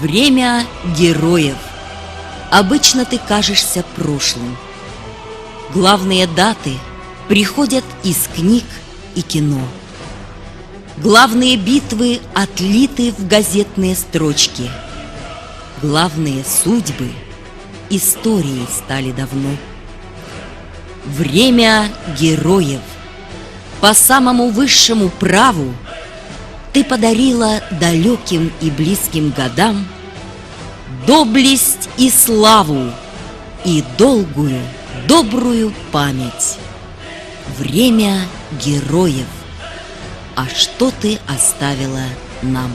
Время героев. Обычно ты кажешься прошлым. Главные даты приходят из книг и кино. Главные битвы отлиты в газетные строчки. Главные судьбы историей стали давно. Время героев. По самому высшему праву – ты подарила далеким и близким годам Доблесть и славу И долгую, добрую память Время героев А что ты оставила нам?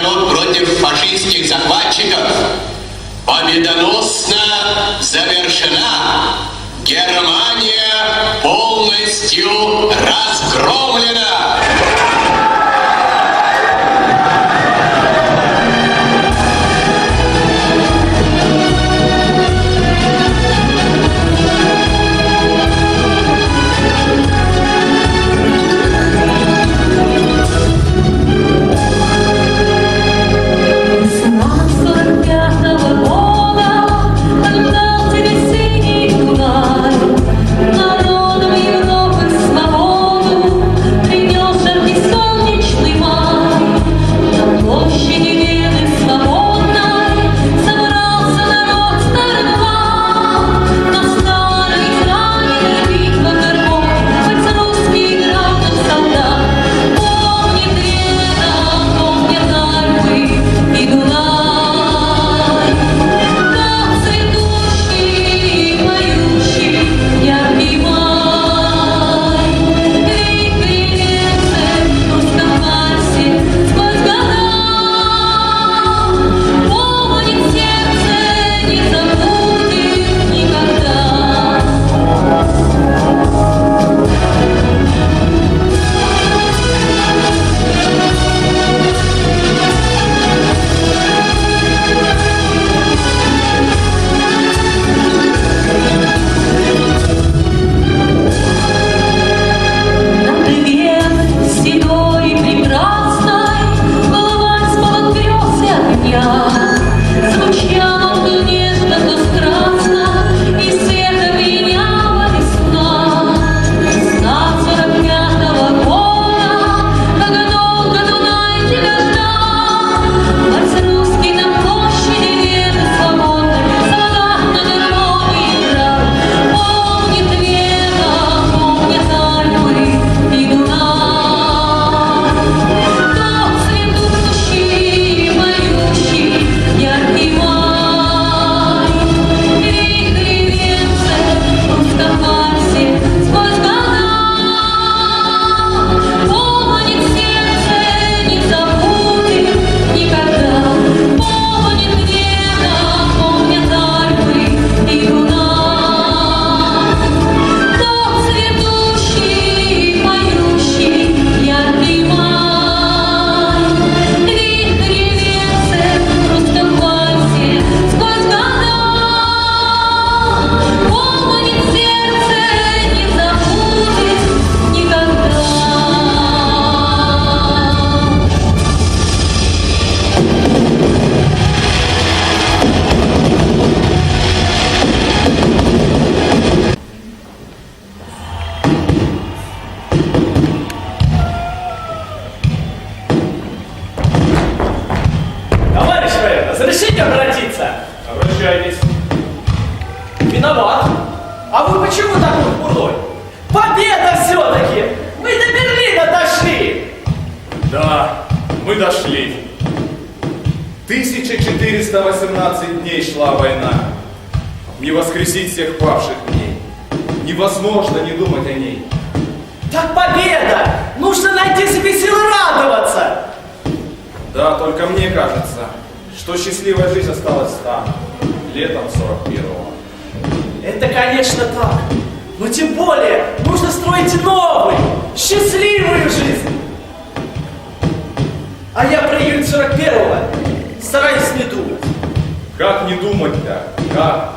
минут против фашистских захватчиков победоносно завершена. Германия полностью разгромлена. почему такой бурной? Победа все-таки! Мы до Берлина дошли! Да, мы дошли. 1418 дней шла война. Не воскресить всех павших дней. Невозможно не думать о ней. Так победа! Нужно найти себе силы радоваться! Да, только мне кажется, что счастливая жизнь осталась там, летом 41-го. Это, конечно, так. Но тем более нужно строить новую, счастливую жизнь. А я про июнь 41-го стараюсь не думать. Как не думать-то? Как?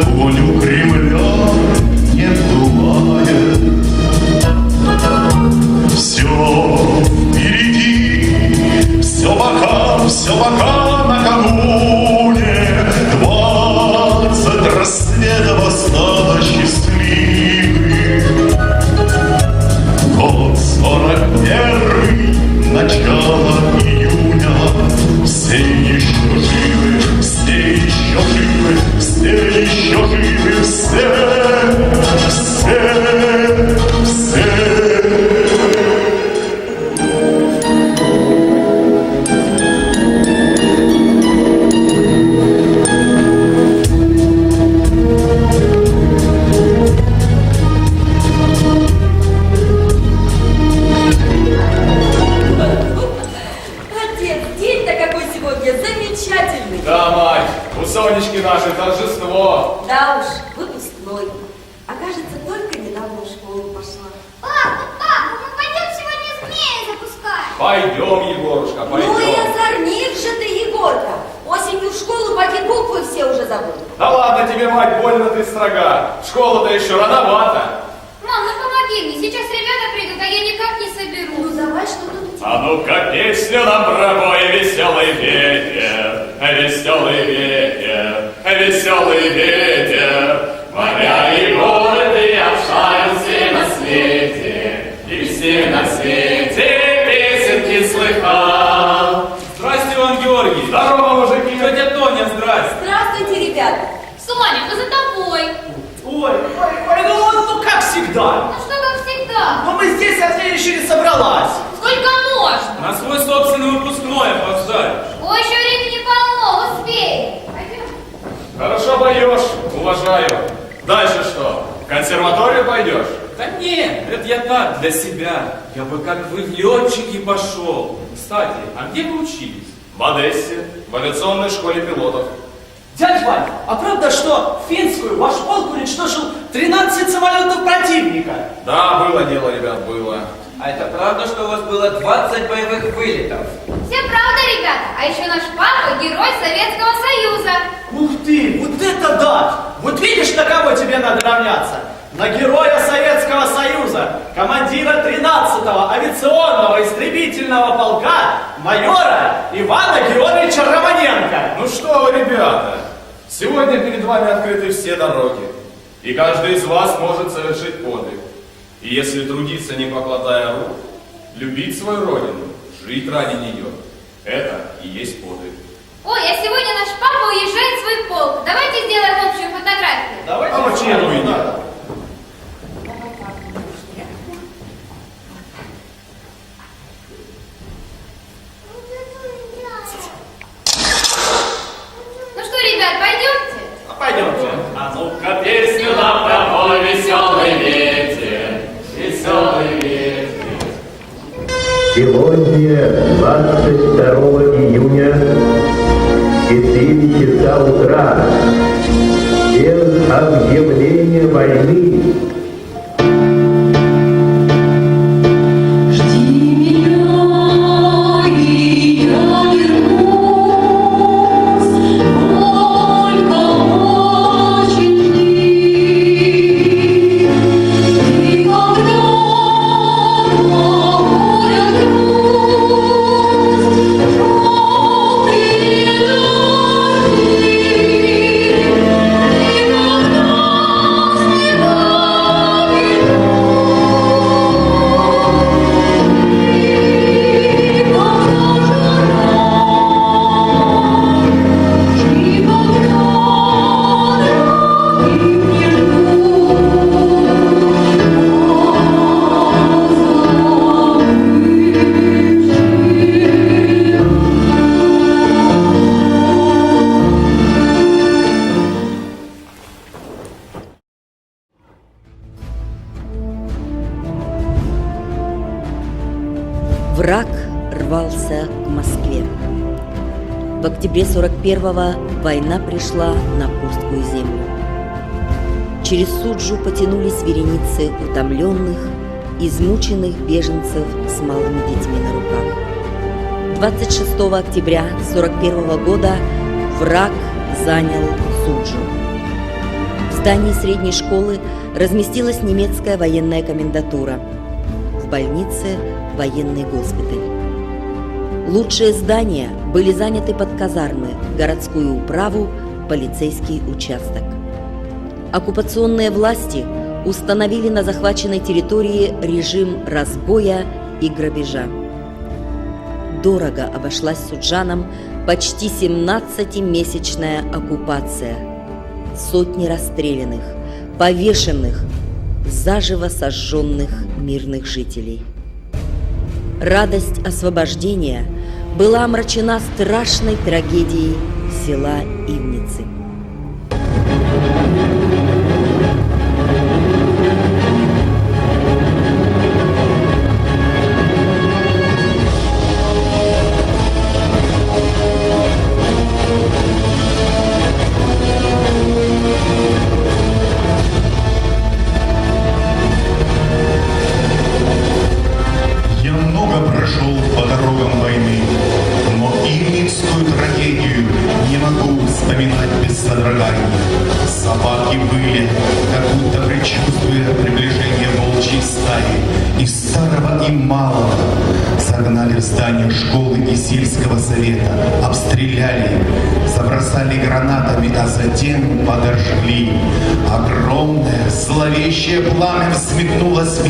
Google'un песенки слыхал. Здрасте, Иван Георгиевич. Здорово, мужики. Тетя Тоня, здрасте. Здравствуйте, ребята. Соня, мы за тобой. Ой, ой, ой, ну, вот, ну как всегда. Ну что, как всегда. Но мы здесь, а ты еще не собралась. Сколько можно? На свой собственный выпускной опоздаешь. Ой, еще времени полно, успеем. Пойдем. Хорошо поешь, уважаю. Дальше что? В консерваторию пойдешь? Да нет, это я так, для себя. Я бы как вы в летчики пошел. Кстати, а где вы учились? В Одессе, в авиационной школе пилотов. Дядь Вань, а правда, что финскую ваш полк уничтожил 13 самолетов противника? Да, было дело, ребят, было. А это правда, что у вас было 20 боевых вылетов? Все правда, ребята. А еще наш папа герой Советского Союза. Ух ты, вот это да! Вот видишь, на кого тебе надо равняться? На героя Советского Союза, командира 13-го авиационного истребительного полка, майора Ивана Георгиевича Романенко. Ну что вы, ребята, сегодня перед вами открыты все дороги. И каждый из вас может совершить подвиг. И если трудиться, не покладая рук, любить свою родину, жить ради нее, это и есть подвиг. Ой, а сегодня наш папа уезжает в свой полк. Давайте сделаем общую фотографию. Давайте А почему бы и нет? Да. Ну что, ребят, пойдемте? А Пойдемте. А ну-ка песню нам домой, веселый ветер, веселый ветер. Сегодня, 22 июня, в 4 часа утра, без объявления войны, 41-го война пришла на Курскую землю. Через Суджу потянулись вереницы утомленных, измученных беженцев с малыми детьми на руках. 26 октября 41 года враг занял Суджу. В здании средней школы разместилась немецкая военная комендатура. В больнице – военный госпиталь. Лучшие здания были заняты под казармы, городскую управу, полицейский участок. Оккупационные власти установили на захваченной территории режим разбоя и грабежа. Дорого обошлась суджанам почти 17-месячная оккупация. Сотни расстрелянных, повешенных, заживо сожженных мирных жителей. Радость освобождения была омрачена страшной трагедией села Ивницы.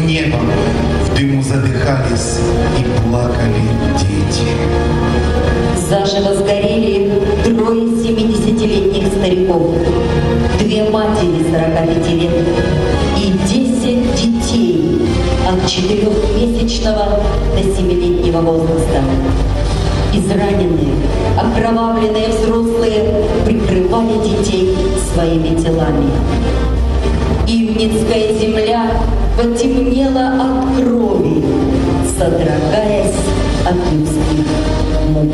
В в дыму задыхались и плакали дети. Заживо сгорели трое 70-летних стариков, две матери 45 лет и 10 детей от 4-месячного до 7-летнего возраста. Израненные, окровавленные взрослые прикрывали детей своими телами. Ивницкая земля потемнела от крови, содрогаясь от людских мук.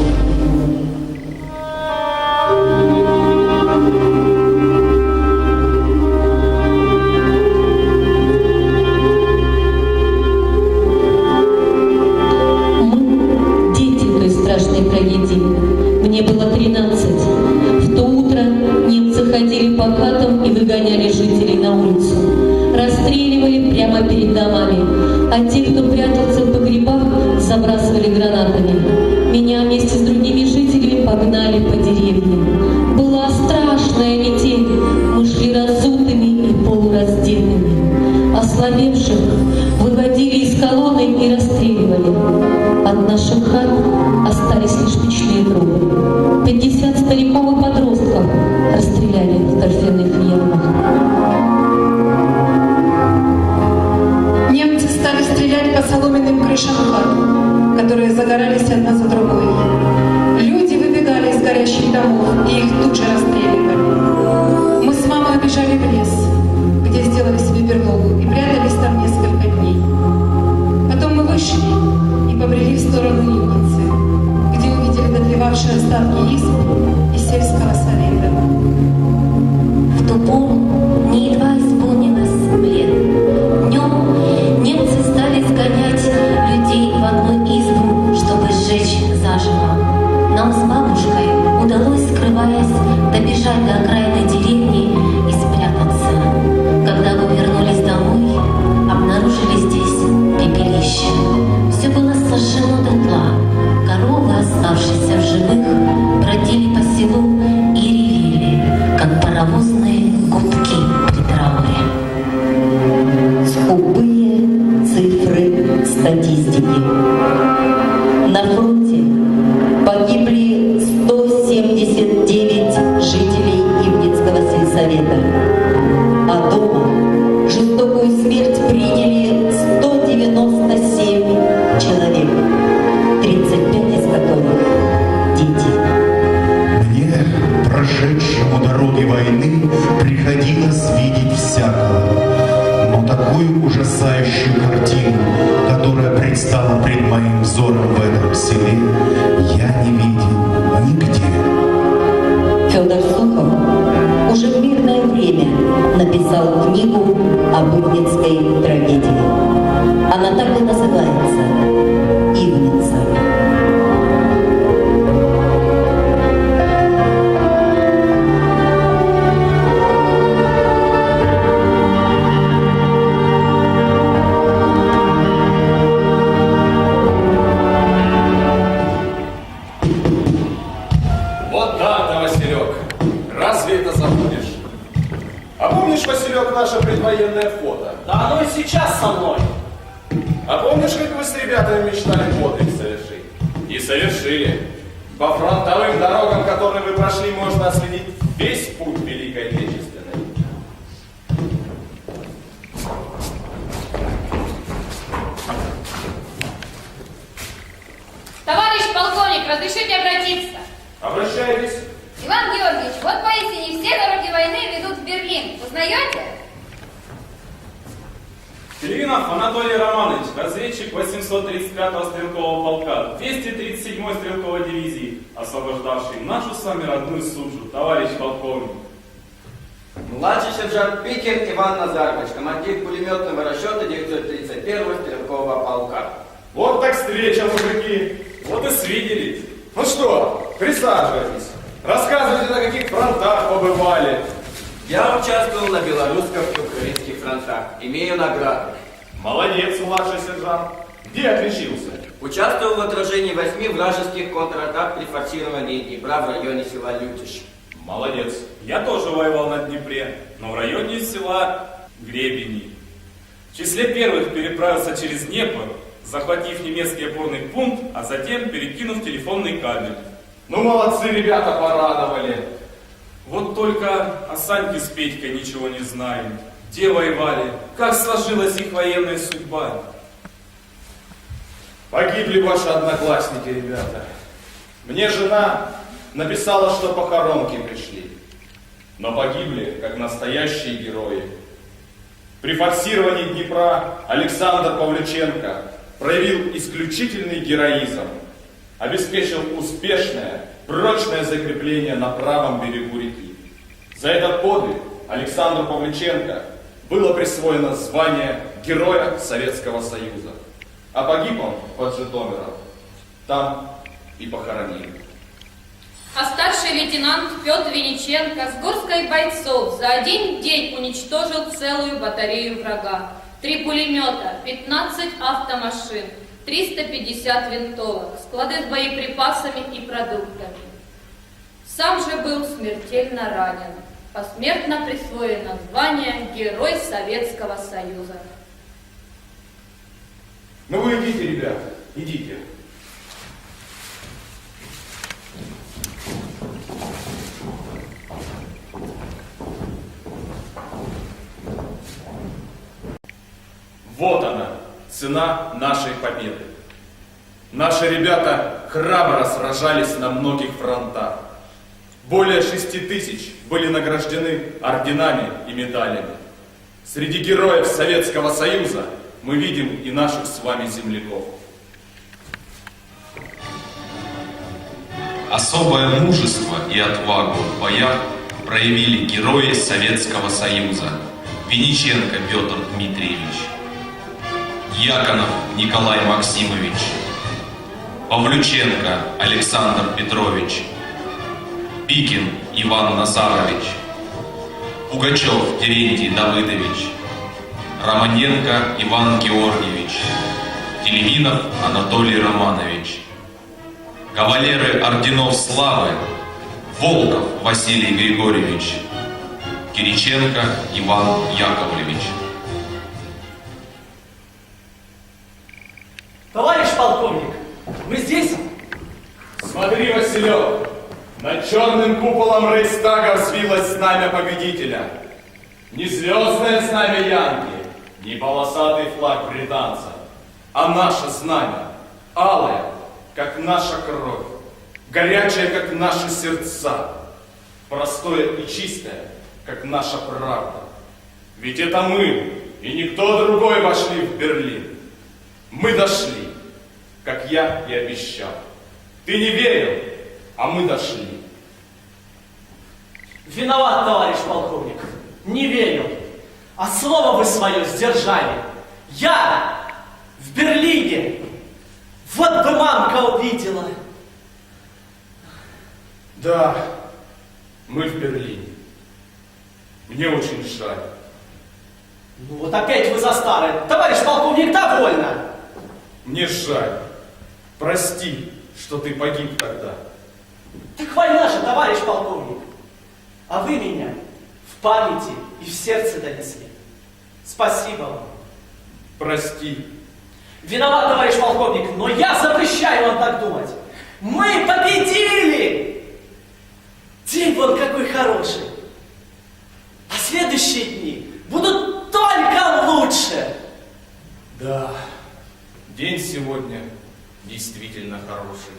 Мне было 13. А те, кто прятался в погребах, забрасывали гранатами. Меня вместе с другими жителями погнали по деревне. Была страшная метель. Мы шли разутро раздутыми и полураздетыми. Ослабевших выводили из колонны и расстреливали. От наших хат соломенным крышам хат, которые загорались одна за другой. Люди выбегали из горящих домов, и их тут же расстреливали. expertise dédiée. Берлин. Узнаете? Пелевинов Анатолий Романович, разведчик 835-го стрелкового полка, 237-й стрелковой дивизии, освобождавший нашу с вами родную Суджу, товарищ полковник. Младший сержант Пикер Иван Назарович, командир пулеметного расчета 931-го стрелкового полка. Вот так встреча, мужики. Вот и свиделись. Ну что, присаживайтесь. Рассказывайте, на каких фронтах побывали. Я участвовал на белорусском и украинских фронтах. Имею награду. Молодец, младший сержант. Где отличился? Участвовал в отражении восьми вражеских контратак при форсировании Днепра в районе села Лютиш. Молодец. Я тоже воевал на Днепре, но в районе села Гребени. В числе первых переправился через Днепр, захватив немецкий опорный пункт, а затем перекинув телефонный кабель. Ну, молодцы, ребята, порадовали. Вот только о Саньке с Петькой ничего не знаем. Где воевали, как сложилась их военная судьба. Погибли ваши одноклассники, ребята. Мне жена написала, что похоронки пришли. Но погибли, как настоящие герои. При форсировании Днепра Александр Павлюченко проявил исключительный героизм, обеспечил успешное, прочное закрепление на правом берегу реки. За этот подвиг Александру Павлюченко было присвоено звание Героя Советского Союза. А погиб он под Житомиром. Там и похоронили. А старший лейтенант Петр Вениченко с горской бойцов за один день уничтожил целую батарею врага. Три пулемета, 15 автомашин, 350 винтовок, склады с боеприпасами и продуктами. Сам же был смертельно ранен. Посмертно присвоено звание Герой Советского Союза. Ну вы идите, ребят, идите. Вот она, цена нашей победы. Наши ребята храбро сражались на многих фронтах. Более шести тысяч были награждены орденами и медалями. Среди героев Советского Союза мы видим и наших с вами земляков. Особое мужество и отвагу в боях проявили герои Советского Союза Винниченко Петр Дмитриевич, Яконов Николай Максимович, Павлюченко Александр Петрович, Пикин Иван Назарович, Пугачев Терентий Давыдович, Романенко Иван Георгиевич, Телевинов Анатолий Романович, кавалеры орденов славы Волков Василий Григорьевич, Кириченко Иван Яковлевич. Товарищ полковник, мы здесь? Смотри, Василек, над черным куполом Рейхстага взвилось знамя победителя. Не звездное знамя Янки, не полосатый флаг британца, а наше знамя, алое, как наша кровь, горячее, как наши сердца, простое и чистое, как наша правда. Ведь это мы и никто другой вошли в Берлин. Мы дошли, как я и обещал. Ты не верил, а мы дошли. Виноват, товарищ полковник. Не верил. А слово вы свое сдержали. Я в Берлине. Вот бы мамка увидела. Да, мы в Берлине. Мне очень жаль. Ну вот опять вы за старое. Товарищ полковник, довольно. Мне жаль. Прости, что ты погиб тогда. Так война же, товарищ полковник. А вы меня в памяти и в сердце донесли. Спасибо вам. Прости. Виноват, товарищ полковник, но я запрещаю вам так думать. Мы победили! День вон какой хороший. А следующие дни будут только лучше. Да, день сегодня действительно хороший.